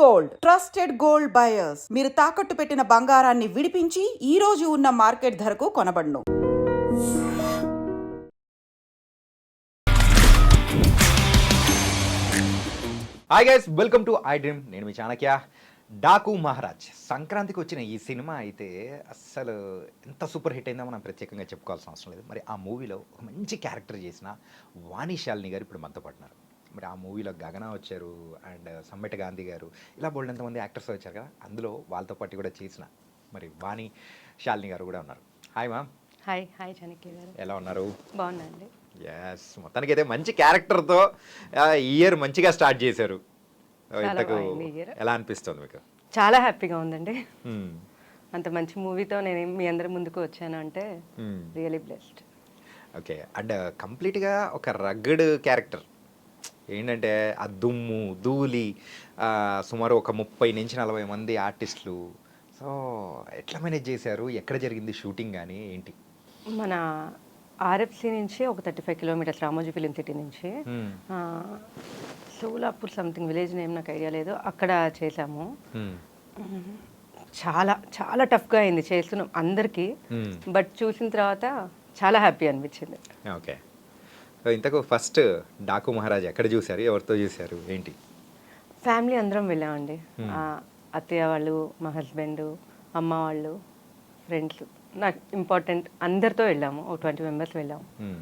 Gold. Trusted gold buyers. మీరు తాకట్టు పెట్టిన బంగారాన్ని విడిపించి ఈ రోజు ఉన్న మార్కెట్ ధరకు కొనబడును. Hi guys welcome to iDream నేను మీ చాణక్య. డాకు మహారాజ్. సంక్రాంతికి వచ్చిన ఈ సినిమా అయితే అస్సలు ఎంత సూపర్ హిట్ అయిందో మనం ప్రత్యేకంగా చెప్పుకోవాల్సిన అవసరం లేదు. మరి ఆ మూవీలో ఒక మంచి క్యారెక్టర్ చేసిన వాణి శాలిని గారు ఇప్పుడు మనతో మరి ఆ మూవీలో గగన వచ్చారు అండ్ సమ్మెట గాంధీ గారు ఇలా బోల్డ్ ఎంతమంది యాక్టర్స్ వచ్చారు కదా అందులో వాళ్ళతో పాటు కూడా చేసిన మరి వాణి శాలిని గారు కూడా ఉన్నారు. Hi ma'am hi hi Chanakya garu. ఎలా ఉన్నారు? బాగున్నాండి ఎస్ మొత్తానికి అయితే మంచి క్యారెక్టర్తో ఇయర్ మంచిగా స్టార్ట్ చేశారు. ఇంతకు. ఎలా అనిపిస్తుంది మీకు? చాలా హ్యాపీగా ఉందండి. Hmm. అంత మంచి మూవీతో నేను మీ అందరి ముందుకు వచ్చాను అంటే Hmm. Really blessed. Okay and కంప్లీట్గా ఒక రగ్గడ్ క్యారెక్టర్ ఏంటంటే ఆ దుమ్ము ధూళి సుమారు ఒక ముప్పై నుంచి నలభై మంది ఆర్టిస్టులు. సో ఎట్లా మేనేజ్ చేశారు? ఎక్కడ జరిగింది షూటింగ్ కానీ ఏంటి? మన ఆర్ఎఫ్సి నుంచి ఒక thirty five kilometres Ramoji film city నుంచి. సోలాపూర్ సంథింగ్ విలేజ్ నేమ్ నాకు ఐడియా లేదు. అక్కడ చేసాము Hmm. చాలా చాలా టఫ్గా అయింది. చేస్తున్నాం అందరికీ. బట్ చూసిన తర్వాత చాలా హ్యాపీ అనిపించింది. ఓకే. ఇంతకు ఫస్ట్ డాకు మహారాజ్ ఎక్కడ చూశారు? ఎవరితో చూశారు? ఏంటి? ఫ్యామిలీ అందరం వెళ్ళామండి. ఆ, అత్తయ్య వాళ్ళు మా హస్బెండ్ అమ్మ వాళ్ళు ఫ్రెండ్స్ నాకు ఇంపార్టెంట్ అందరితో వెళ్ళాము. ఒక ట్వంటీ మెంబర్స్ వెళ్ళాము. Hmm.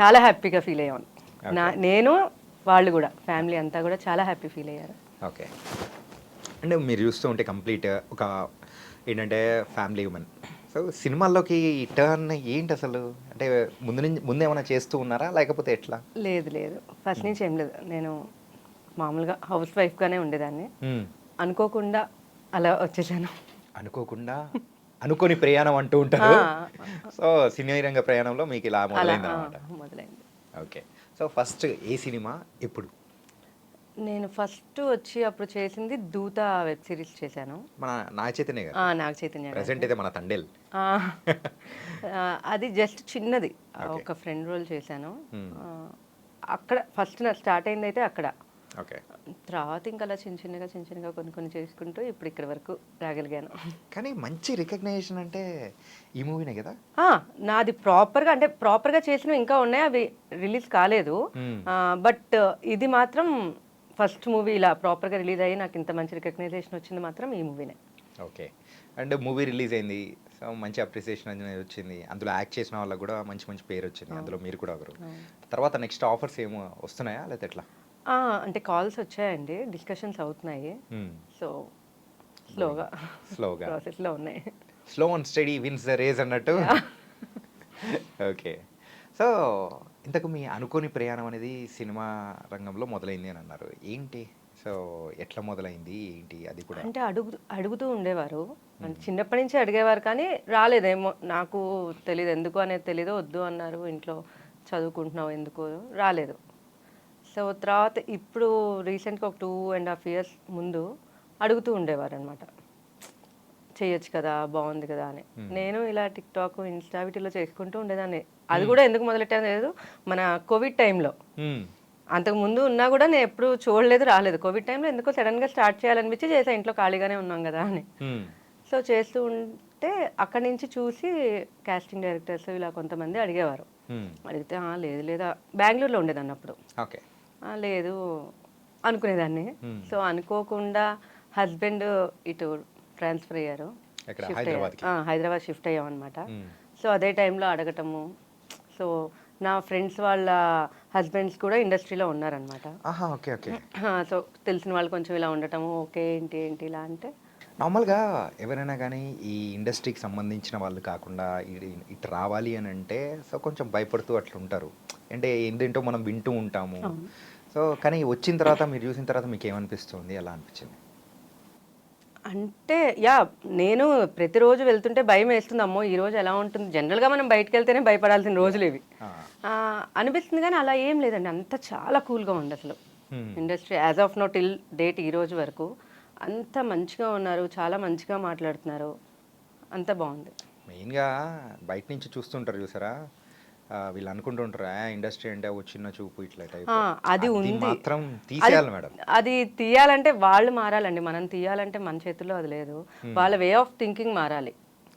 చాలా హ్యాపీగా ఫీల్ అయ్యాను నా నేను వాళ్ళు కూడా ఫ్యామిలీ అంతా కూడా చాలా హ్యాపీ ఫీల్ అయ్యారు. ఓకే అంటే మీరు చూస్తూ ఉంటే కంప్లీట్ ఒక ఏంటంటే ఫ్యామిలీ ఉమెన్ సో సినిమాల్లోకి టర్న్ ఏంటి అసలు? అంటే ముందు నుంచి ముందు ఏమైనా చేస్తూ ఉన్నారా? లేకపోతే ఎట్లా? లేదు లేదు. ఫస్ట్ నుంచి ఏం లేదు. నేను మామూలుగా హౌస్ వైఫ్గానే ఉండేదాన్ని అనుకోకుండా అలా వచ్చేసాను. అనుకోకుండా? అనుకోని ప్రయాణం అంటూ ఉంటారు. సో సినీ రంగ ప్రయాణంలో మీకు ఇలా మొదలైంది అనమాట మొదలైంది. ఓకే. సో ఫస్ట్ ఏ సినిమా? ఎప్పుడు? నేను ఫస్ట్ వచ్చి అప్పుడు చేసింది దూత వెబ్ సిరీస్ చేశాను. మన నా చైతన్య గారు నాగ చైతన్య. ప్రెసెంట్ అయితే మన తండేల్. అది జస్ట్ చిన్నది. ఒక ఫ్రెండ్ రోల్ చేశాను. ఆ, అక్కడ ఫస్ట్ నా స్టార్ట్ అయింది అయితే అక్కడ తర్వాత ఇంకా అలా చిన్న చిన్నగా చిన్న చిన్నగా కొన్ని కొన్ని చేసుకుంటూ ఇప్పుడు ఇక్కడి వరకు రాగలిగాను. కానీ మంచి రికగ్నైజేషన్ అంటే ఈ మూవీనే కదా? నాది ప్రాపర్గా అంటే ప్రాపర్గా చేసినవి ఇంకా ఉన్నాయి అవి రిలీజ్ కాలేదు. Hmm. బట్ ఇది మాత్రం ఫస్ట్ మూవీ ఇలా ప్రాపర్గా రిలీజ్ అయ్యి నాకు ఇంత మంచి రికగ్నైజేషన్ వచ్చింది మాత్రం ఈ మూవీనే. ఓకే. అండ్ మూవీ రిలీజ్ అయింది. సో మంచి అప్రిసియేషన్ అనేది వచ్చింది. అందులో యాక్ట్ చేసిన వాళ్ళకి కూడా మంచి మంచి పేరు వచ్చింది. అందులో మీరు కూడా ఒకరు. తర్వాత నెక్స్ట్ ఆఫర్స్ ఏమో వస్తున్నాయా? లేకపోతే ఎట్లా? అంటే కాల్స్ వచ్చాయండి. డిస్కషన్స్ అవుతున్నాయి. సో స్లోగా. స్లోగా. ప్రాసెస్లో ఉన్నాయి. Slow and steady wins the race అన్నట్టు. ఓకే. సో ఇంతకు మీ అనుకోని ప్రయాణం అనేది సినిమా రంగంలో మొదలైంది అని అన్నారు. ఏంటి? సో ఎట్లా మొదలైంది? ఏంటి? అది కూడా. అంటే అడుగు అడుగుతూ ఉండేవారు. అంటే చిన్నప్పటి నుంచి అడిగేవారు కానీ రాలేదేమో. నాకు తెలియదు ఎందుకు అనేది తెలీదు వద్దు అన్నారు. ఇంట్లో చదువుకుంటున్నావు ఎందుకు? రాలేదు. సో తర్వాత ఇప్పుడు రీసెంట్గా ఒక టూ అండ్ హాఫ్ ఇయర్స్ ముందు అడుగుతూ ఉండేవారు అనమాట చేయొచ్చు కదా బాగుంది కదా అని. నేను ఇలా టిక్ టాక్ ఇన్స్టా వీటిలో చేసుకుంటూ ఉండేదాన్ని. అది కూడా ఎందుకు మొదలెట్టాను లేదు మన కోవిడ్ టైంలో. మ్మ్. అంతకు ముందు ఉన్నా కూడా నేను ఎప్పుడు చూడలేదు రాలేదు. కోవిడ్ టైంలో ఎందుకో సడన్గా స్టార్ట్ చేయాలనిపించి చేసా ఇంట్లో ఖాళీగానే ఉన్నాం కదా అని. సో చేస్తూ ఉంటే అక్కడి నుంచి చూసి కాస్టింగ్ డైరెక్టర్స్ ఇలా కొంతమంది అడిగేవారు. అడిగితే "ఆ, లేదు లేదా. బెంగళూరులో ఉండేదాన్ని అప్పుడు. ఓకే. "ఆ, లేదు అనుకునేదాన్ని. సో అనుకోకుండా హస్బెండ్ ఇటు ట్రాన్స్ఫర్ అయ్యారు. హైదరాబాద్ షిఫ్ట్ అయ్యాం అనమాట. సో అదే టైంలో అడగటము సో నా ఫ్రెండ్స్ వాళ్ళ హస్బెండ్స్ కూడా ఇండస్ట్రీలో ఉన్నారనమాట ఓకే ఓకే. సో తెలిసిన వాళ్ళు కొంచెం ఇలా ఉండటము ఓకే ఏంటి ఏంటి ఇలా అంటే నార్మల్గా ఎవరైనా కానీ ఈ ఇండస్ట్రీకి సంబంధించిన వాళ్ళు కాకుండా ఇటు రావాలి అని అంటే సో కొంచెం భయపడుతూ అట్లా ఉంటారు. అంటే ఏంటంటో మనం వింటూ ఉంటాము. సో కానీ వచ్చిన తర్వాత మీరు చూసిన తర్వాత మీకు ఏమనిపిస్తుంది ఎలా అనిపించింది? అంటే యా నేను ప్రతిరోజు వెళ్తుంటే భయం వేస్తుంది అమ్మో ఈ రోజు ఎలా ఉంటుంది? జనరల్గా మనం బయటకు వెళ్తేనే భయపడాల్సిన రోజులు ఇవి. అనిపిస్తుంది కానీ అలా ఏం లేదండి. అంత చాలా కూల్గా ఉంది అసలు. Industry as of now till date ఈ రోజు వరకు అంత మంచిగా ఉన్నారు చాలా మంచిగా మాట్లాడుతున్నారు. అంత బాగుంది. మెయిన్గా బయట నుంచి చూస్తుంటారు చూసారా? వీళ్ళు అనుకుంటుంటారా ఇండస్ట్రీ అంటే ఓ చిన్న చూపు ఇట్లా టైప్. అది ఉంది. మాత్రం తీసేయాలి మేడం. అది తీయాలంటే వాళ్ళు మారాలండి. మనం తీయాలంటే మన చేతుల్లో అది లేదు. వాళ్ళ వే ఆఫ్ థింకింగ్ మారాలి.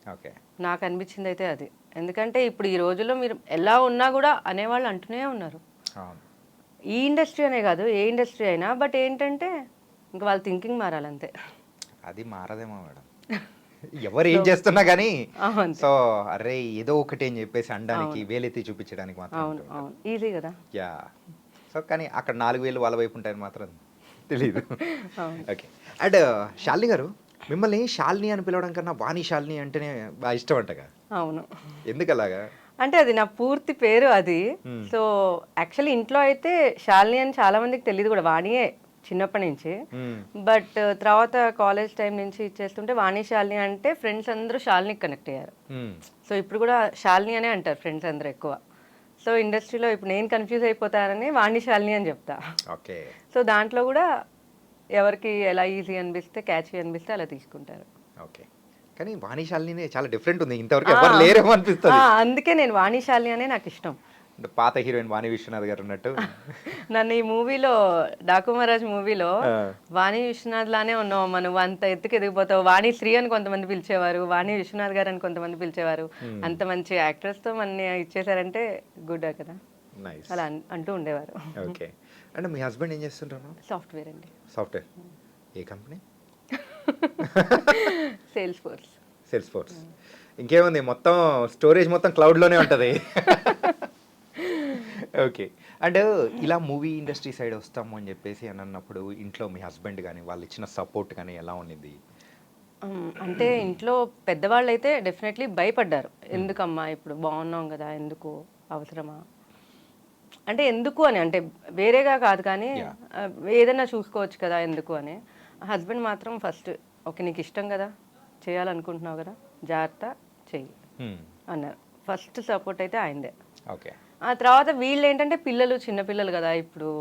ఓకే. నాకు అనిపించింది అయితే అది. ఎందుకంటే ఇప్పుడు ఈ రోజుల్లో మీరు ఎలా ఉన్నా కూడా అనేవాళ్ళు అంటూనే ఉన్నారు. ఈ ఇండస్ట్రీ అనే కాదు ఏ ఇండస్ట్రీ అయినా బట్ ఏంటంటే ఇంకా వాళ్ళ థింకింగ్ మారాలంతే. అది మారదేమో మేడం. ఎవరు ఏం చేస్తున్నా కానీ సో అరే ఏదో ఒకటి అని చెప్పేసి అనడానికి వేలెత్తి చూపించడానికి మాత్రం ఈజీ కదా? యా. సో కానీ అక్కడ నాలుగు వేలు వాళ్ళ వైపు ఉంటాయని మాత్రం తెలియదు ఓకే. అండ్ శాలిని గారు మిమ్మల్ని శాలిని అని పిలవడం కన్నా వాణి శాలిని అంటేనే బాగా ఇష్టం అంటగా అవును. ఎందుకు అలాగా అంటే అది నా పూర్తి పేరు అది. సో యాక్చువల్లీ ఇంట్లో అయితే శాలిని అని చాలా మందికి తెలియదు కూడా. వాణియే. చిన్నప్పటి నుంచి. బట్ తర్వాత కాలేజ్ టైం నుంచి ఇచ్చేస్తుంటే వాణి శాలిని అంటే ఫ్రెండ్స్ అందరూ శాలిని కనెక్ట్ అయ్యారు. సో ఇప్పుడు కూడా శాలిని అనే అంటారు ఫ్రెండ్స్ అందరూ ఎక్కువ. సో ఇండస్ట్రీలో ఇప్పుడు నేను కన్ఫ్యూజ్ అయిపోతానని వాణి శాలిని అని చెప్తా. ఓకే. సో దాంట్లో కూడా ఎవరికి ఎలా ఈజీ అనిపిస్తే క్యాచీ అనిపిస్తే అలా తీసుకుంటారు. ఓకే. కానీ వాణి శాలిని చాలా డిఫరెంట్ ఉంది. ఇంతవరకు ఎవరు లేరేమో అనిపిస్తుంది. ఆ, అందుకే నేను వాణి శాలిని అనే నాకు ఇష్టం. పాత హీరోయిన్ వాణి విశ్వనాథ్ గారు ఉన్నట్టు. నన్ను ఈ మూవీలో డాకు మహారాజ్ మూవీలో. వాణి విశ్వనాథ్ లానే ఉన్నావు మనం అంత ఎత్తుకు ఎదిగిపోతావు. వాణి శ్రీ అని కొంతమంది పిలిచేవారు వాణి విశ్వనాథ్ గారు అని కొంతమంది పిలిచేవారు. అంత మంచి యాక్ట్రెస్తో మన ఇచ్చేసారంటే గుడ్ కదా. అలా అంటూ ఉండేవారు. ఓకే అంటే మీ హస్బెండ్ ఏం చేస్తుంటారు? సాఫ్ట్వేర్ అండి. సాఫ్ట్వేర్ ఏ company Salesforce Salesforce ఇంకేముంది? మొత్తం స్టోరేజ్ మొత్తం క్లౌడ్లోనే ఉంటుంది. ఓకే. అండ్ ఇలా మూవీ ఇండస్ట్రీ సైడ్ వస్తాము అని చెప్పేసి అని అన్నప్పుడు ఇంట్లో మీ హస్బెండ్ కానీ వాళ్ళు ఇచ్చిన సపోర్ట్ కానీ ఎలా ఉన్నింది? అంటే ఇంట్లో పెద్దవాళ్ళు అయితే డెఫినెట్లీ భయపడ్డారు. ఎందుకమ్మా ఇప్పుడు బాగున్నాం కదా ఎందుకు అవసరమా? అంటే ఎందుకు అని అంటే వేరేగా కాదు కానీ ఏదైనా చూసుకోవచ్చు కదా ఎందుకు అని. హస్బెండ్ మాత్రం ఫస్ట్ ఓకే నీకు ఇష్టం కదా చేయాలనుకుంటున్నావు కదా జాగ్రత్త చెయ్యి అన్నారు. ఫస్ట్ సపోర్ట్ అయితే ఆయనదే. ఓకే. ఆ తర్వాత వీళ్ళు ఏంటంటే పిల్లలు చిన్న పిల్లలు కదా ఇప్పుడు.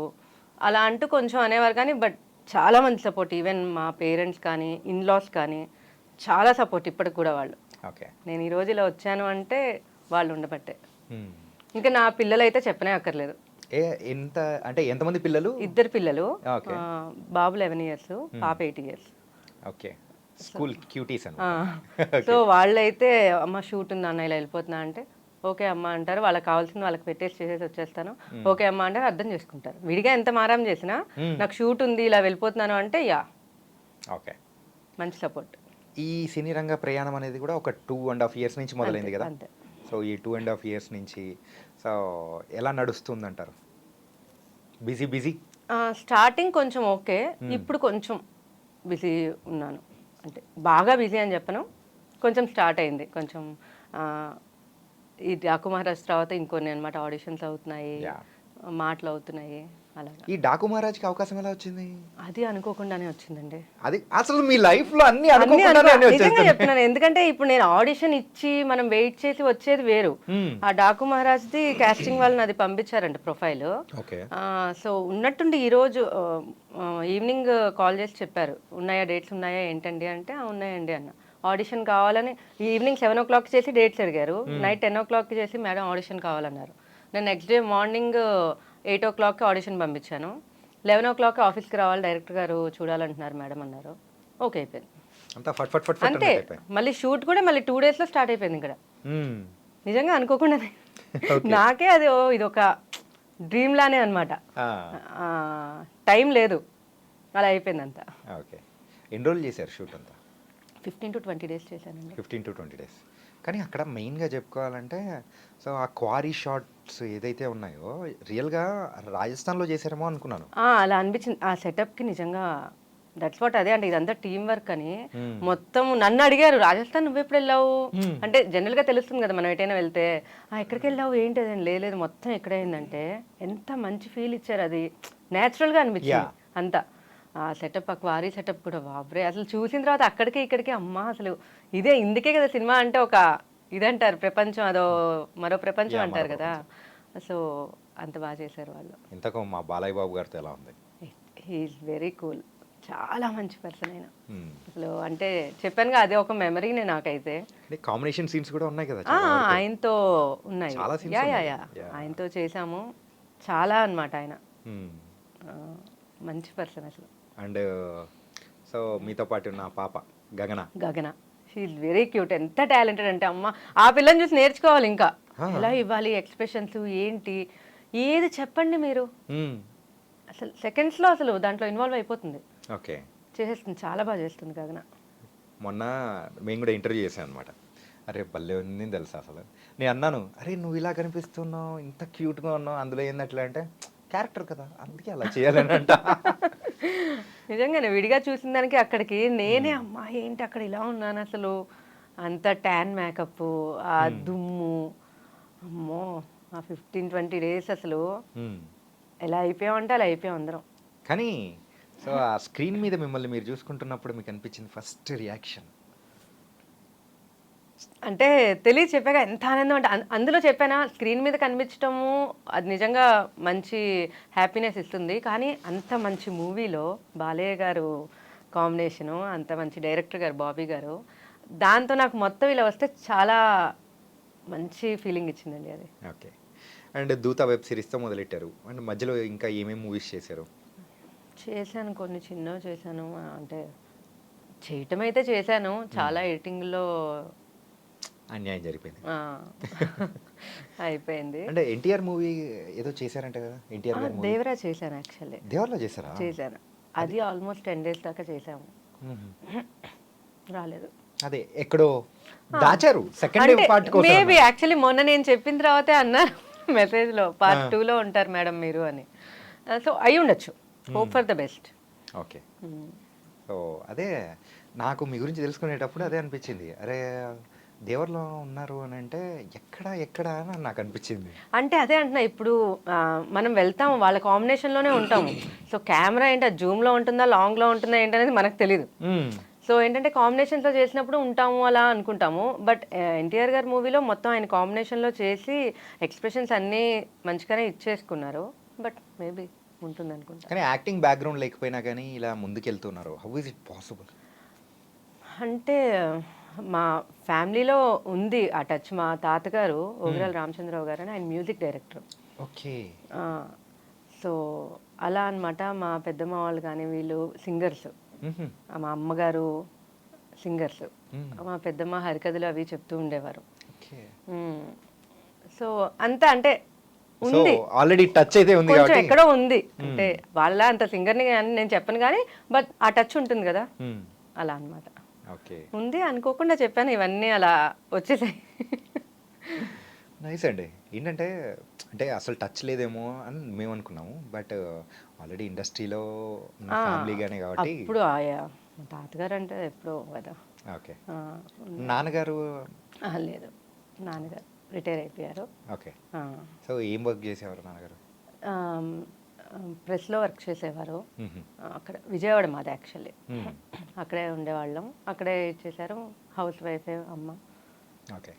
అలా అంటూ కొంచెం అనేవారు కానీ బట్ చాలా మంది సపోర్ట్. ఈవెన్ మా పేరెంట్స్ కానీ ఇన్లాస్ కానీ చాలా సపోర్ట్ ఇప్పటికి కూడా వాళ్ళు. ఓకే. నేను ఈ రోజు ఇలా వచ్చాను అంటే వాళ్ళు ఉండబట్టే. ఇంకా నా పిల్లలు అయితే చెప్పనే అక్కర్లేదు. ఏ ఎంత అంటే ఎంతమంది పిల్లలు? ఇద్దరు పిల్లలు. బాబు లెవెన్ ఇయర్స్ పాప eight years okay. School cuties so వాళ్ళైతే అమ్మ షూట్ ఉంది అన్న ఇలా వెళ్ళిపోతున్నా అంటే ఓకే అమ్మ అంటారు. వాళ్ళకి కావాల్సిన వాళ్ళకి పెట్టేసి చేసేసి వచ్చేస్తాను. ఓకే అమ్మ అంటే అర్థం చేసుకుంటారు. విడిగా ఎంత మారం చేసినా నాకు షూట్ ఉంది ఇలా వెళ్ళిపోతున్నాను అంటే యా. ఓకే. మంచి సపోర్ట్ ఈ సినీ రంగ ప్రయాణం అనేది కూడా ఒక టూ అండ్ హాఫ్ ఇయర్స్ నుంచి మొదలైంది కదా? సో ఈ టూ అండ్ హాఫ్ ఇయర్స్ నుంచి సో ఎలా నడుస్తుంది అంటారు బిజీ బిజీ స్టార్టింగ్ కొంచెం ఓకే. ఇప్పుడు కొంచెం బిజీ ఉన్నాను. అంటే బాగా బిజీ అని చెప్పను. కొంచెం స్టార్ట్ అయింది. కొంచెం ఈ డాకు మహారాజ్ తర్వాత ఇంకొన్ని అనమాట ఆడిషన్స్ అవుతున్నాయి. మాటలు అవుతున్నాయి. ఈ డాకు మహారాజ్కి అవకాశం ఎలా వచ్చింది? అది అనుకోకుండానే వచ్చిందండి. అది అసలు మీ లైఫ్లో అన్ని నిజంగా. చెప్తున్నాను. ఎందుకంటే ఇప్పుడు నేను ఆడిషన్ ఇచ్చి మనం వెయిట్ చేసి వచ్చేది వేరు. Hmm. ఆ డాకు మహారాజ్ది కాస్టింగ్ వాళ్ళని అది పంపించారంట ప్రొఫైల్. సో ఉన్నట్టుండి ఈరోజు ఈవినింగ్ కాల్ చేసి చెప్పారు. ఉన్నాయా డేట్స్ ఉన్నాయా ఏంటండి అంటే "ఆ, ఉన్నాయండి అన్న. ఆడిషన్ కావాలని ఈవినింగ్ సెవెన్ ఓ క్లాక్ చేసి డేట్స్ అడిగారు. నైట్ టెన్ ఓ క్లాక్ చేసి మేడం ఆడిషన్ కావాలన్నారు. నేను నెక్స్ట్ డే మార్నింగ్ ఎయిట్ ఓ క్లాక్కి ఆడిషన్ పంపించాను. లెవెన్ ఓ క్లాక్ ఆఫీస్కి రావాలి డైరెక్టర్ గారు చూడాలంటున్నారు మేడం అన్నారు. ఓకే అయిపోయింది. అంతా అంతే. మళ్ళీ షూట్ కూడా మళ్ళీ టూ డేస్లో స్టార్ట్ అయిపోయింది ఇక్కడ. నిజంగా అనుకోకుండానే నాకే అది ఓ ఇది ఒక డ్రీమ్ లానే అనమాట టైం లేదు. అలా అయిపోయింది అంతా ఓకే. ఎన్ని రోజులు చేశారు షూట్ అంతా? ఫిఫ్టీన్ టు ట్వంటీ డేస్ చేశానండి. ఫిఫ్టీన్ టు ట్వంటీ డేస్ కానీ అక్కడ మెయిన్గా చెప్పుకోవాలంటే సో ఆ క్వారీ షాట్స్ ఏదైతే ఉన్నాయో రియల్గా రాజస్థాన్లో చేశారేమో అనుకున్నాను. ఆ, అలా అనిపించింది. ఆ సెటప్కి నిజంగా దట్స్ వాట్ అదే అంటే ఇదంతా టీం వర్క్ అని మొత్తం నన్ను అడిగారు రాజస్థాన్ నువ్వు ఎప్పుడు వెళ్ళావు? అంటే జనరల్గా తెలుస్తుంది కదా మనం ఎటైనా వెళ్తే ఆ ఎక్కడికి వెళ్ళావు? ఏంటి అది? లేదు మొత్తం ఎక్కడైందంటే ఎంత మంచి ఫీల్ ఇచ్చారు అది. నేచురల్గా అనిపించింది అంతా. ఆ సెటప్ ఆ క్వారీ సెటప్ కూడా. బాబ్రే అసలు చూసిన తర్వాత అక్కడికి ఇక్కడికి అమ్మా అసలు ఇదే ఇందుకే కదా సినిమా అంటే ఒక ఇదంటారు. ప్రపంచం అదో మరో ప్రపంచం అంటారు కదా. సో అంత బాగా చేశారు వాళ్ళు. ఇంతకు మా బాలయ్య బాబు గారితో ఎలా ఉంది? హీఈస్ వెరీ కూల్ చాలా మంచి పర్సన్ ఆయన. మ్మ్. అసలు అంటే చెప్పానుగా అదే ఒక మెమరీనే నాకైతే. అంటే కాంబినేషన్ సీన్స్ కూడా ఉన్నాయి కదా. ఆయనతో ఉన్నాయి. Yeah yeah. యా. ఆయనతో చేసాము చాలా అన్నమాట ఆయన. ఆ, మంచి పర్సన్ అసలు. అండ్ సో మీతో పాటు నా పాప Gagana. Gagana. She's very cute ఎంత టాలెంటెడ్ అంటే అమ్మ. ఆ పిల్లని చూసి నేర్చుకోవాలి ఇంకా. ఎలా ఇవ్వాలి ఎక్స్ప్రెషన్స్ ఏంటి ఏది చెప్పండి మీరు. అసలు సెకండ్స్లో అసలు దాంట్లో ఇన్వాల్వ్ అయిపోతుంది. ఓకే. చేసేస్తుంది చాలా బాగా చేస్తుంది గగన. మొన్న మేము కూడా ఇంటర్వ్యూ చేసాం అనమాట అరే భలే ఉంది తెలుసా అసలు. నేను అన్నాను అరే నువ్వు ఇలా కనిపిస్తున్నావు ఇంత క్యూట్గా ఉన్నావు అందులో ఏంది అట్లా? అంటే క్యారెక్టర్ కదా అందుకే అలా చేయాలని అంట నిజంగానే విడిగా చూసిన దానికి అక్కడికి నేనే అమ్మా ఏంటి అక్కడ ఇలా ఉన్నాను అసలు? అంత ట్యాన్ మేకప్ ఆ దుమ్ము. అమ్మో ఆ ఫిఫ్టీన్ ట్వంటీ డేస్ అసలు. ఎలా అయిపోయామంటే అలా అయిపోయాం అందరం. కానీ సో ఆ స్క్రీన్ మీద మిమ్మల్ని మీరు చూసుకుంటున్నప్పుడు మీకు అనిపించింది ఫస్ట్ రియాక్షన్ అంటే తెలియదు చెప్పాక ఎంత ఆనందం అంటే అందులో చెప్పానా స్క్రీన్ మీద కనిపించడము అది నిజంగా మంచి హ్యాపీనెస్ ఇస్తుంది. కానీ అంత మంచి మూవీలో బాలయ్య గారు కాంబినేషను అంత మంచి డైరెక్టర్ గారు బాబీ గారు దాంతో నాకు మొత్తం ఇలా వస్తే చాలా మంచి ఫీలింగ్ ఇచ్చిందండి అది. ఓకే. అండ్ దూత వెబ్ సిరీస్తో మొదలెట్టారు. అండ్ మధ్యలో ఇంకా ఏమేమి మూవీస్ చేశారు? చేశాను కొన్ని చిన్నవి చేశాను. అంటే చేయటం అయితే చేశాను. చాలా ఎడిటింగ్లో అన్యాయం జరిపోయింది అయిపోయింది. అంటే ఎన్టీఆర్ మూవీ ఏదో చేశారంట కదా ఎన్టీఆర్ దేవరా చేశాను యాక్చువల్లీ దేవర్లో చేశారా? చేశాను. అది ఆల్మోస్ట్ టెన్ డేస్ దాకా మ్మ్. రాలేదు. అదే ఎక్కడో దాచారు. సెకండ్ పార్ట్ కోసం మేబీ యాక్చువల్లీ మొన్న నేను చెప్పిన తర్వాతే అన్నారు మెసేజ్లో పార్ట్ టూ లో ఉంటారు మేడం మీరు అని. సో అయి ఉండొచ్చు. Hope for the best okay. So అదే నాకు మీ గురించి తెలుసుకునేటప్పుడు అదే అనిపించింది. అరే దేవర్లో ఉన్నారు అని అంటే ఎక్కడ ఎక్కడ అని నాకు అనిపించింది. అంటే అదే అంటున్నా ఇప్పుడు మనం వెళ్తాము వాళ్ళ కాంబినేషన్లోనే ఉంటాము సో కెమెరా ఏంటి జూమ్లో ఉంటుందా లాంగ్లో ఉంటుందా ఏంటనేది మనకు తెలియదు. సో ఏంటంటే కాంబినేషన్స్లో చేసినప్పుడు ఉంటాము అలా అనుకుంటాము. బట్ ఎన్టీఆర్ గారి మూవీలో మొత్తం ఆయన కాంబినేషన్లో చేసి ఎక్స్ప్రెషన్స్ అన్నీ మంచిగానే ఇచ్చేసుకున్నారు. బట్ మేబీ ఉంటుంది అనుకుంటా కానీ యాక్టింగ్ బ్యాక్గ్రౌండ్ లేకపోయినా కానీ ఇలా ముందుకెళ్తున్నారు. How is it possible? అంటే మా ఫ్యామిలీలో ఉంది ఆ టచ్ మా తాతగారు ఓగిరాల రామచంద్రరావు గారు అని ఆయన మ్యూజిక్ డైరెక్టర్. ఓకే. సో అలా అన్నమాట మా పెద్దమ్మ వాళ్ళు కానీ వీళ్ళు సింగర్స్. మా అమ్మగారు సింగర్స్. మా పెద్దమ్మ హరికథలు అవి చెప్తూ ఉండేవారు. సో అంతా అంటే ఉంది. ఆల్రెడీ టచ్ అయితే ఉంది కొంచెం ఎక్కడో ఉంది. అంటే వాళ్ళ అంత సింగర్ని నేను చెప్పను కానీ బట్ ఆ టచ్ ఉంటుంది కదా. అలా అన్నమాట. ఓకే ఉంది అనుకోకుండా చెప్పాను ఇవన్నీ అలా వచ్చేసాయి. నైస్ అండి. ఏంటంటే అంటే అసలు టచ్ లేదేమో అని మేము అనుకున్నాము బట్ ఆల్రెడీ ఇండస్ట్రీలో ఉన్న ఆ, ఫ్యామిలీగానే కాబట్టి మా తాతగారు అంటే ఎప్పుడో కదా. ఓకే. నాన్నగారు? లేదు. నాన్నగారు రిటైర్ అయిపోయారు. ఓకే. సో ఏం వర్క్ చేసేవారు నాన్నగారు? ప్రెస్లో వర్క్ చేసేవారు. అక్కడ విజయవాడ మాది యాక్చువల్లీ. అక్కడే ఉండేవాళ్ళం. అక్కడే చేశారు. హౌస్ వైఫే అమ్మ. ఓకే.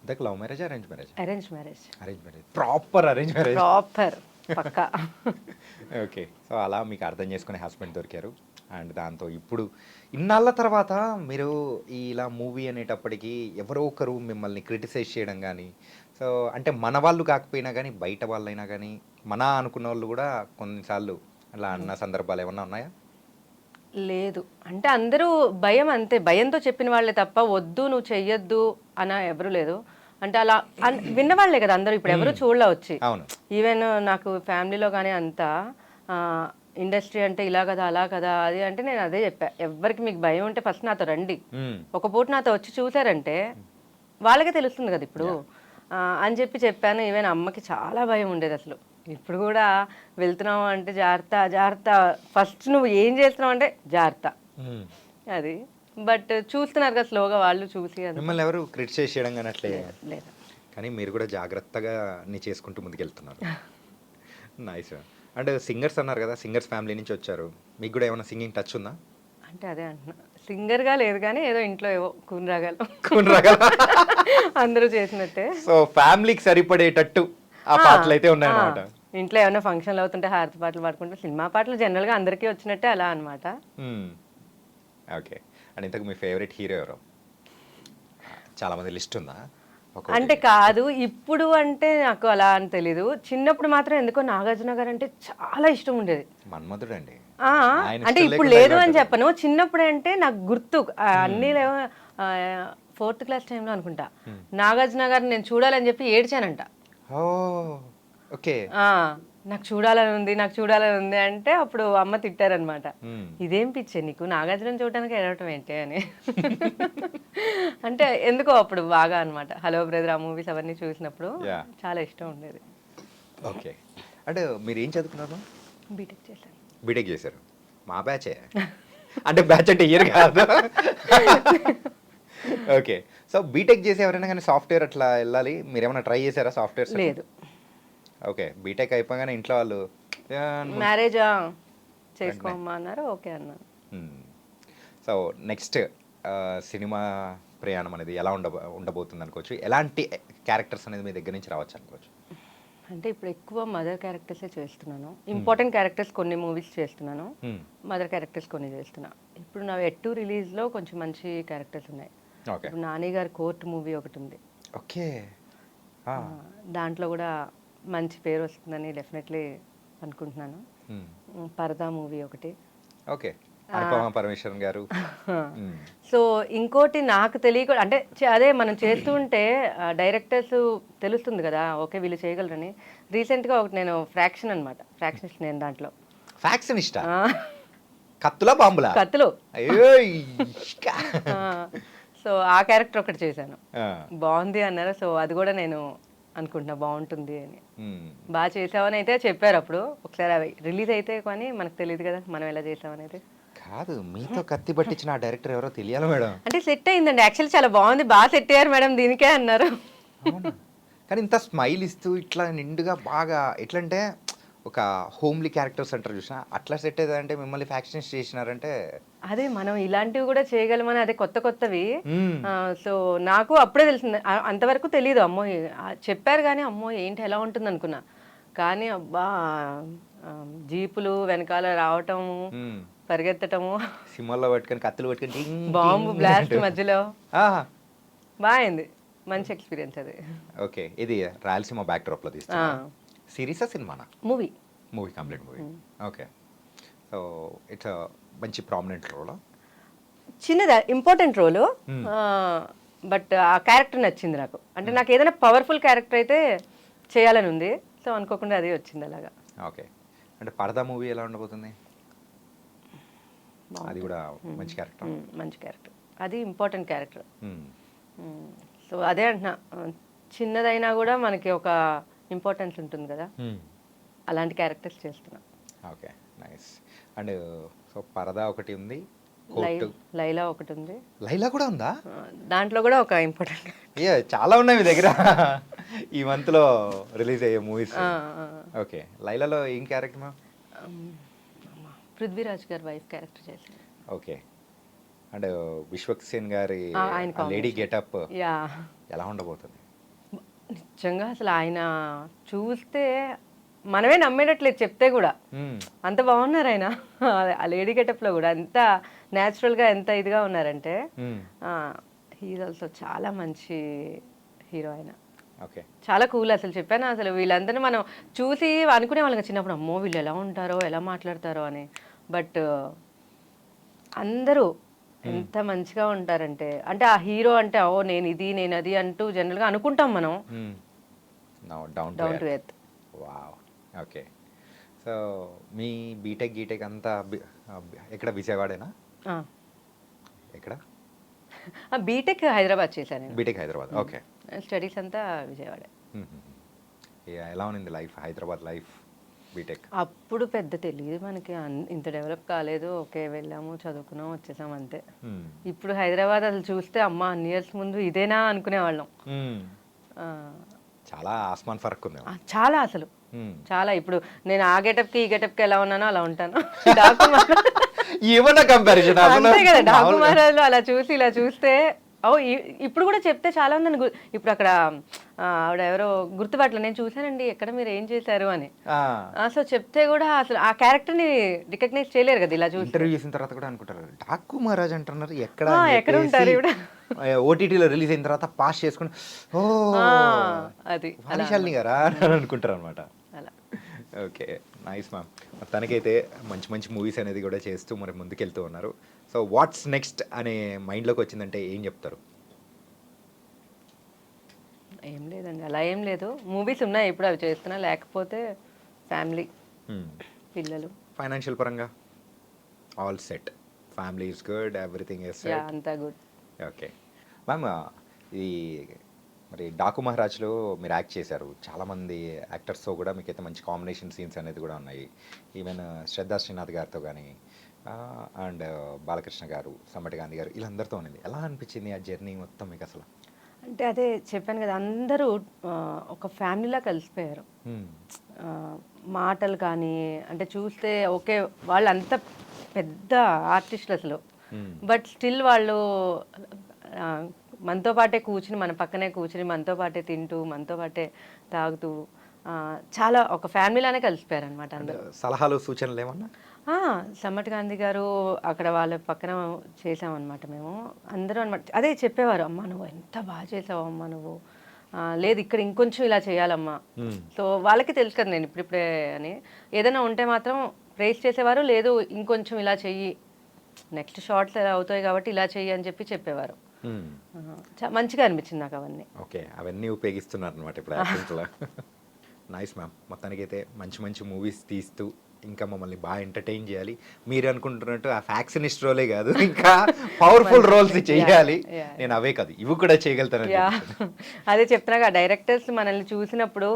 ఇంతకు love marriage arrange marriage? Arrange marriage. Arrange marriage. Proper arrange marriage. Proper పక్కా. ఓకే. సో అలా మీకు అర్థం చేసుకునే హస్బెండ్ దొరికారు. అండ్ దాంతో ఇప్పుడు ఇన్నాళ్ళ తర్వాత మీరు ఇలా మూవీ అనేటప్పటికి ఎవరో ఒకరు మిమ్మల్ని క్రిటిసైజ్ చేయడం కానీ సో అంటే మన వాళ్ళు కాకపోయినా కానీ బయట వాళ్ళైనా కానీ మన అనుకున్న వాళ్ళు కూడా కొన్నిసార్లు అలా అన్న సందర్భాలు ఏమన్నా ఉన్నాయా? లేదు. అంటే అందరూ భయం అంతే. భయంతో చెప్పిన వాళ్ళే తప్ప వద్దు నువ్వు చెయ్యొద్దు అన ఎవరు లేదు. అంటే అలా విన్నవాళ్ళే కదా అందరూ. ఇప్పుడు ఎవరు చూడలే వచ్చి. ఈవెన్ నాకు ఫ్యామిలీలో కానీ అంతా ఇండస్ట్రీ అంటే ఇలా కదా అలా కదా అది అంటే నేను అదే చెప్పా. ఎవరికి మీకు భయం ఉంటే ఫస్ట్ నాతో రండి. మ్మ్. ఒక పూట నాతో వచ్చి చూసారంటే వాళ్ళకే తెలుస్తుంది కదా ఇప్పుడు. అని చెప్పి చెప్పాను. ఈవెన్ అమ్మకి చాలా భయం ఉండేది అసలు. ఇప్పుడు కూడా వెళ్తున్నావు అంటే జాగ్రత్త జాగ్రత్త. ఫస్ట్ నువ్వు ఏం చేస్తున్నావు అంటే జాగ్రత్త. అది. బట్ చూస్తున్నారు కదా స్లోగా వాళ్ళు చూసి మిమ్మల్ని ఎవరు క్రిటిసైజ్ చేయడం కానీ అట్లే లేదు కానీ మీరు కూడా జాగ్రత్తగా నీ చేసుకుంటూ ముందుకెళ్తున్నారు. నైస్ అంటే సింగర్స్ అన్నారు కదా సింగర్స్ ఫ్యామిలీ నుంచి వచ్చారు. మీకు కూడా ఏమైనా సింగింగ్ టచ్ ఉందా? అంటే అదే అంటున్నా. సింగర్గా లేదు కానీ ఏదో ఇంట్లో ఏవో కూని రాగాలు కొన్ని రకాల అందరూ చేసినట్టే. సో ఫ్యామిలీకి సరిపడేటట్టు ఆ పాటలు అయితే ఉన్నాయన్నమాట. ఇంట్లో ఏమైనా ఫంక్షన్లు అవుతుంటే హారతి పాటలు పాడుకుంటే సినిమా పాటలు జనరల్గా అందరికీ వచ్చినట్టే అలా అనమాట ఓకే. అండ్ ఇంతకు మీ ఫేవరెట్ హీరో ఎవరు? చాలా మంది లిస్ట్ ఉందా? ఒక అంటే కాదు ఇప్పుడు అంటే నాకు అలా అని తెలీదు. చిన్నప్పుడు మాత్రం ఎందుకో నాగార్జున గారు అంటే చాలా ఇష్టం ఉండేది. మన్మధుడు అండి. అంటే ఇప్పుడు లేదు అని? చెప్పను. చిన్నప్పుడు అంటే నాకు గుర్తు. అన్నీ ఫోర్త్ క్లాస్ టైంలో అనుకుంటా. నాగార్జున గారిని నేను చూడాలని చెప్పి ఏడ్చానంట. ఓకే. ఆ, నాకు చూడాలని ఉంది నాకు చూడాలని ఉంది అంటే అప్పుడు అమ్మ తిట్టారనమాట. ఇదేం పిచ్చే నీకు? నాగార్జున చూడటానికి ఏడవటం ఏంటి అని. అంటే ఎందుకో అప్పుడు బాగా అన్నమాట హలో బ్రదర్ ఆ మూవీస్ అవన్నీ చూసినప్పుడు. చాలా ఇష్టం ఉండేది. ఓకే. అంటే మీరు ఏం చదువుకున్నారు? బీటెక్ చేశాను. బీటెక్ చేశారు. మా బ్యాచే అంటే బ్యాచ్ అంటే ఇయర్ కాదు. ఓకే సో బీటెక్ చేసి ఎవరైనా కానీ సాఫ్ట్వేర్ అట్లా వెళ్ళాలి. మీరు ఏమైనా ట్రై చేశారా సాఫ్ట్వేర్ లేదు. ఓకే బీటెక్ అయిపోగానే ఇంట్లో వాళ్ళు మ్యారేజా చేసుకోమ్మా అన్నారు. ఓకే అన్నాను. సో నెక్స్ట్ సినిమా ప్రయాణం అనేది ఎలా ఉండ ఉండబోతుంది అనుకోవచ్చు. ఎలాంటి క్యారెక్టర్స్ అనేది మీ దగ్గర నుంచి రావచ్చు అనుకోవచ్చు? అంటే ఇప్పుడు ఎక్కువ మదర్ క్యారెక్టర్సే చేస్తున్నాను. ఇంపార్టెంట్ క్యారెక్టర్స్ కొన్ని మూవీస్ చేస్తున్నాను. మ్మ్. మదర్ క్యారెక్టర్స్ కొన్ని చేస్తున్నా. ఇప్పుడు నా ఎట్టు రిలీజ్లో కొంచెం మంచి క్యారెక్టర్స్ ఉన్నాయి. ఇప్పుడు నాని గారి కోర్ట్ మూవీ ఒకటి ఉంది. ఓకే. దాంట్లో కూడా మంచి పేరు వస్తుందని డెఫినెట్లీ అనుకుంటున్నాను. ఉమ్, పరదా మూవీ ఒకటి. ఓకే. అనుపమ పరమేశ్వరన్ గారు. సో ఇంకోటి నాకు తెలియక అంటే అదే మనం చేస్తూ ఉంటే డైరెక్టర్స్ తెలుస్తుంది కదా ఓకే వీళ్ళు చేయగలరని. రీసెంట్గా ఒకటి నేను ఫ్రాక్షన్ అనమాట ఫ్రాక్షన్ నేను దాంట్లో. ఫ్యాక్షన్ ఇష్ట కత్తులా బాంబులా? కత్తులు. సో ఆ క్యారెక్టర్ ఒకటి చేశాను. బాగుంది అన్నారు సో అది కూడా నేను అనుకుంటున్నా బాగుంటుంది అని. బాగా చేసావని అయితే చెప్పారు అప్పుడు. ఒకసారి అవి రిలీజ్ అయితే కానీ మనకు తెలియదు కదా మనం ఎలా చేసామని అయితే కాదు మీతో కత్తి పట్టించిన ఆ డైరెక్టర్ ఎవరో తెలియాలి మేడం? అంటే సెట్ అయిందండి. యాక్చువల్లీ చాలా బాగుంది. బాగా సెట్ అయ్యారు మేడం దీనికే అన్నారు? కానీ ఇంత స్మైల్ ఇస్తూ ఇట్లా నిండుగా బాగా ఎట్లంటే ఒక హోమ్లీ క్యారెక్టర్స్ అంటారు చూసిన అట్లా సెట్ అయ్యేదంటే మిమ్మల్ని ఫ్యాక్షన్స్ చేసినారంటే అదే మనం ఇలాంటివి కూడా చేయగలమని అదే కొత్త కొత్తవి. సో నాకు అప్పుడే తెలిసింది. అంతవరకు తెలియదు అమ్మో చెప్పారు కానీ అమ్మో ఏంటి ఎలా ఉంటుంది అనుకున్నా. కానీ అబ్బా జీపులు వెనకాల రావటం. పరిగెత్తటము. సినిమాల్లో పట్టుకొని కత్తులు పట్టుకొని బాంబు బ్లాస్ట్. మధ్యలో. బాగుంది. మంచి ఎక్స్పీరియన్స్ అది. ఓకే ఇది రాయలసీమ బ్యాక్ డ్రాప్లో తీస్తున్నా సిరీసా సినిమానా? Movie movie complete movie okay. So it's మంచి ప్రామినెంట్ రోల్ చిన్నది ఇంపార్టెంట్ రోలు బట్ ఆ క్యారెక్టర్ నచ్చింది నాకు. అంటే నాకు ఏదైనా పవర్ఫుల్ క్యారెక్టర్ అయితే చేయాలని ఉంది. సో అనుకోకుండా అదే వచ్చింది అలాగా. ఓకే. అంటే పరదా మూవీ ఎలా ఉండబోతుంది? అది కూడా మంచి క్యారెక్టర్ మంచి క్యారెక్టర్ అది ఇంపార్టెంట్ క్యారెక్టర్ సో అదే అంటున్నా. చిన్నదైనా కూడా మనకి ఒక ఇంపార్టెన్స్ ఉంటుంది కదా. అలాంటి క్యారెక్టర్స్ చేస్తున్నా. Okay nice. అండ్ సో పరదా ఒకటి ఉంది లైలా ఒకటి ఉంది. లైలా కూడా ఉందా? దాంట్లో కూడా ఒక ఇంపార్టెంట్ ఏ చాలా ఉన్నాయి మీ దగ్గర. ఈ మంత్లో రిలీజ్ అయ్యే మూవీస్ ఓకే లైలాలో ఏం క్యారెక్టర్ మ్యామ్ పృథ్వీరాజ్ గారి వైఫ్ క్యారెక్టర్ చేశాను ఓకే. అండ్ విశ్వక్ సేన్ గారి లేడీ. Getup yeah. ఎలా ఉండబోతుంది? నిజంగా అసలు ఆయన చూస్తే మనమే నమ్మేటట్లేదు చెప్తే కూడా. అంత బాగున్నారు ఆయన. ఆ లేడీ గెటప్లో కూడా ఎంత న్యాచురల్గా ఎంత ఇదిగా ఉన్నారంటే ఆల్సో చాలా మంచి హీరో ఆయన. చాలా కూల్ అసలు చెప్పాను అసలు. వీళ్ళందరినీ మనం చూసి అనుకునే వాళ్ళం కదా చిన్నప్పుడు అమ్మో వీళ్ళు ఎలా ఉంటారో ఎలా మాట్లాడతారో అని. బట్ అందరూ ఎంత మంచిగా ఉంటారంటే అంటే ఆ హీరో అంటే ఓ నేను ఇది నేను అది అంటూ జనరల్గా అనుకుంటాం మనం. Down down to earth. Wow. Okay. So me BTech గీటెక్ అంతా ఎక్కడ? విజయవాడేనా? ఎక్కడ? బీటెక్ హైదరాబాద్ చేశాను బీటెక్ హైదరాబాద్. ఓకే. స్టడీస్ అంతా విజయవాడ. ఎలా ఉంది లైఫ్? హైదరాబాద్ లైఫ్? బీటెక్? అప్పుడు పెద్ద తెలియదు మనకి. ఇంత డెవలప్ కాలేదు. ఓకే వెళ్ళాము చదువుకున్నాం వచ్చేసాం అంతే. ఇప్పుడు హైదరాబాద్ అసలు చూస్తే అమ్మ అన్ని ఇయర్స్ ముందు ఇదేనా అనుకునేవాళ్ళం చాలా ఆస్మాన్ ఫరక్ ఉంది చాలా అసలు. చాలా. ఇప్పుడు నేను ఆ గెటప్కి ఈ గెటప్కి ఎలా ఉన్నానో అలా ఉంటాను. ఏమన్నా కంపారిజన్ అలా చూసి ఇలా చూస్తే ఓ ఇప్పుడు కూడా చెప్తే చాలా ఉందని ఇప్పుడు అక్కడ ఆవిడ ఎవరో గుర్తుపట్ల నేను చూశానండి ఎక్కడ మీరు ఏం చేశారు అని. అసలు చెప్తే కూడా అసలు ఆ క్యారెక్టర్ని రికగ్నైజ్ చేయలేరు కదా ఇలా చూసి ఇంటర్వ్యూ చేసిన తర్వాత కూడా అనుకుంటారు. డాకు మహారాజ్ అంటున్నారు ఎక్కడ ఎక్కడ ఉంటారు ఈవిడ? ఓటీటీలో రిలీజ్ అయిన తర్వాత పాస్ చేసుకుని ఓ అది గారా అనుకుంటారు అనమాట అలా. ఓకే. నైస్ మ్యామ్ తనకైతే మంచి మంచి మూవీస్ అనేది కూడా చేస్తూ మరి ముందుకెళ్తూ ఉన్నారు. సో వాట్స్ నెక్స్ట్ అనే మైండ్లోకి వచ్చిందంటే ఏం చెప్తారు? ఏం లేదండి అలా ఏం లేదు. మూవీస్ ఉన్నాయి ఇప్పుడు అవి చేస్తున్నా లేకపోతే ఫ్యామిలీ పిల్లలు. ఫైనాన్షియల్ పరంగా? All set family is good everything is అంతా గుడ్ ఓకే మ్యామ్ ఇది మరి డాకు మహారాజ్లో మీరు యాక్ట్ చేశారు. చాలామంది యాక్టర్స్తో కూడా మీకైతే మంచి కాంబినేషన్ సీన్స్ అనేది కూడా ఉన్నాయి. ఈవెన్ శ్రద్ధా శ్రీనాథ్ గారితో కానీ అండ్ బాలకృష్ణ గారు సమ్మటి గాంధీ గారు వీళ్ళందరితో ఉన్నది ఎలా అనిపించింది ఆ జర్నీ మొత్తం మీకు అసలు? అంటే అదే చెప్పాను కదా అందరూ ఒక ఫ్యామిలీలా కలిసిపోయారు. మాటలు కానీ అంటే చూస్తే ఓకే వాళ్ళు అంత పెద్ద ఆర్టిస్టులు అసలు. బట్ స్టిల్ వాళ్ళు మనతో పాటే కూర్చుని మన పక్కనే కూర్చుని మనతో పాటే తింటూ మనతో పాటే తాగుతూ చాలా ఒక ఫ్యామిలీలానే కలిసిపోయారు అనమాట అందరూ. సలహాలు సూచనలు ఏమన్నా? సమ్మటి గాంధీ గారు అక్కడ వాళ్ళ పక్కన చేసామన్నమాట మేము. అందరూ అనమాట అదే చెప్పేవారు అమ్మా నువ్వు ఎంత బాగా చేసావు అమ్మా నువ్వు. లేదు ఇక్కడ ఇంకొంచెం ఇలా చేయాలమ్మా. Hmm. సో వాళ్ళకి తెలుసు కదా నేను ఇప్పుడిప్పుడే అని. ఏదైనా ఉంటే మాత్రం ప్రేస్ చేసేవారు లేదు ఇంకొంచెం ఇలా చెయ్యి. నెక్స్ట్ షార్ట్స్ అవుతాయి కాబట్టి ఇలా చెయ్యి అని చెప్పి చెప్పేవారు. మంచిగా అనిపించింది నాకు అవన్నీ. ఓకే అవన్నీ ఉపయోగిస్తున్నారు అనమాట ఇప్పుడు యాక్టింగ్లో. నైస్ మ్యామ్ మొత్తానికైతే మంచి మంచి మూవీస్ తీస్తూ ఇంకా మమ్మల్ని బాగా ఎంటర్టైన్ చేయాలి. మీరు అనుకుంటున్నట్టు ఆ ఫ్యాక్షనిస్ట్ రోలే కాదు ఇంకా పవర్ఫుల్ రోల్స్ చేయాలి. నేను అవే కాదు ఇవి కూడా చేయగలుగుతానని యా అదే చెప్తున్నా డైరెక్టర్స్ మనల్ని చూసినప్పుడు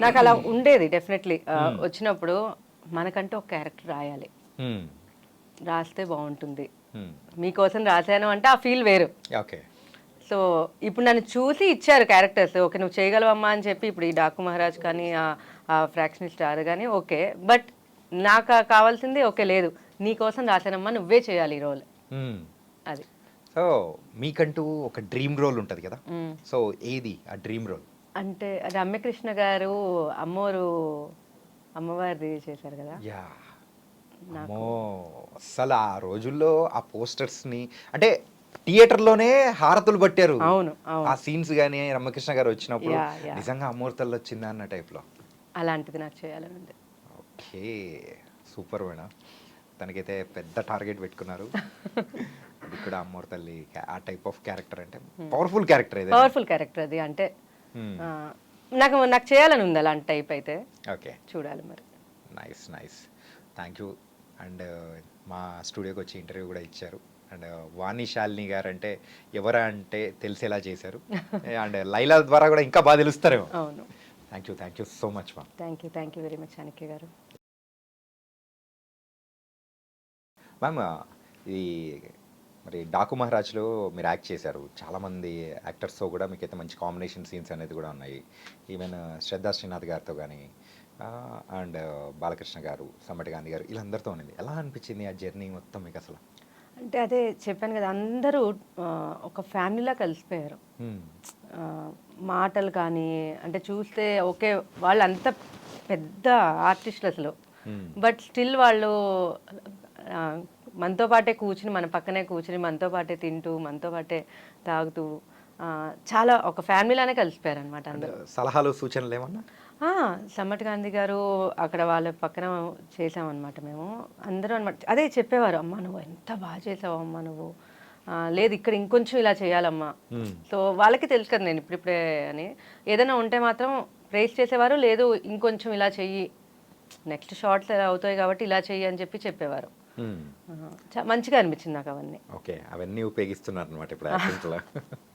నాకు అలా ఉండేది డెఫినెట్లీ వచ్చినప్పుడు మనకంటూ ఒక క్యారెక్టర్ రాయాలి. Hmm. రాస్తే బాగుంటుంది. Hmm. మీకోసం రాశాను అంటే ఆ ఫీల్ వేరు. ఓకే సో ఇప్పుడు నన్ను చూసి ఇచ్చారు క్యారెక్టర్స్. ఓకే నువ్వు చేయగలవమ్మా అని చెప్పి ఇప్పుడు ఈ డాకు మహారాజ్ కానీ ఆ- ఫ్రాక్షనల్ స్టార్ కానీ ఓకే. బట్ నాకు కావాల్సింది ఓకే లేదు. నీ కోసం రాశానమ్మా నువ్వే చేయాలి ఈ రోల్. Hmm. అది. సో మీకంటూ ఒక డ్రీమ్ రోల్ ఉంటుంది కదా. సో ఏది ఆ డ్రీమ్ రోల్? అంటే రమ్యకృష్ణ గారు అమ్మోరు అమ్మవారిది చేశారు కదా? అమ్మో అసలు ఆ రోజుల్లో ఆ పోస్టర్స్ని అంటే థియేటర్లోనే హారతులు పట్టారు. అవును అవును. ఆ సీన్స్ కానీ రమకృష్ణ గారు వచ్చినప్పుడు Yeah, yeah. నిజంగా అమూర్తల్లో వచ్చిందా అన్న టైప్లో అలాంటిది నాకు చేయాలని ఉంది ఓకే సూపర్ మేడం. తనకైతే పెద్ద టార్గెట్ పెట్టుకున్నారు. అది కూడా అమ్మోర్తల్లి ఆ టైప్ ఆఫ్ క్యారెక్టర్ అంటే పవర్ఫుల్ క్యారెక్టర్ ఇది పవర్ఫుల్ క్యారెక్టర్ అది అంటే. ఆ, నాకు నాకు చేయాలని ఉంది అలాంటి టైప్ అయితే. ఓకే. చూడాలి మరి. Nice nice thank you and మా స్టూడియోకి వచ్చి ఇంటర్వ్యూ కూడా ఇచ్చారు. అండ్ వాణి శాలిని గారు అంటే ఎవరా అంటే తెలిసేలా చేశారు. అండ్ లైలా ద్వారా కూడా ఇంకా బాగా తెలుస్తారేమో. అవును. Thank you thank you so much మా thank you thank you very much Chanakya గారు. మ్యామ్ ఈ మరి డాకు మహారాజ్లో మీరు యాక్ట్ చేశారు. చాలామంది యాక్టర్స్తో కూడా మీకైతే మంచి కాంబినేషన్ సీన్స్ అనేది కూడా ఉన్నాయి. ఈవెన్ శ్రద్ధా శ్రీనాథ్ గారితో కానీ అండ్ బాలకృష్ణ గారు సమ్మటి గాంధీ గారు వీళ్ళందరితో ఉన్నది ఎలా అనిపించింది ఆ జర్నీ మొత్తం మీకు అసలు? అంటే అదే చెప్పాను కదా అందరూ ఒక ఫ్యామిలీలా కలిసిపోయారు. మాటలు కానీ అంటే చూస్తే ఓకే వాళ్ళు అంత పెద్ద ఆర్టిస్టులు అసలు. బట్ స్టిల్ వాళ్ళు మనతో పాటే కూర్చుని మన పక్కనే కూర్చుని మనతో పాటే తింటూ మనతో పాటే తాగుతూ చాలా ఒక ఫ్యామిలీలానే కలిసిపోయారు అనమాట అందరూ. సలహాలు సూచనలు ఏమన్నా? సమ్మటి గాంధీ గారు అక్కడ వాళ్ళ పక్కన చేసామన్నమాట మేము. అందరూ అనమాట అదే చెప్పేవారు అమ్మా నువ్వు ఎంత బాగా చేసావు అమ్మా నువ్వు. లేదు ఇక్కడ ఇంకొంచెం ఇలా చేయాలమ్మా. సో వాళ్ళకి తెలుసు కదా నేను ఇప్పుడిప్పుడే అని. ఏదైనా ఉంటే మాత్రం ప్రేస్ చేసేవారు లేదు ఇంకొంచెం ఇలా చెయ్యి. నెక్స్ట్ షార్ట్స్ ఎలా అవుతాయి కాబట్టి ఇలా చెయ్యి అని చెప్పి చెప్పేవారు. మంచిగా అనిపించింది నాకు అవన్నీ. ఓకే అవన్నీ ఉపయోగిస్తున్నారు అనమాట ఇప్పుడు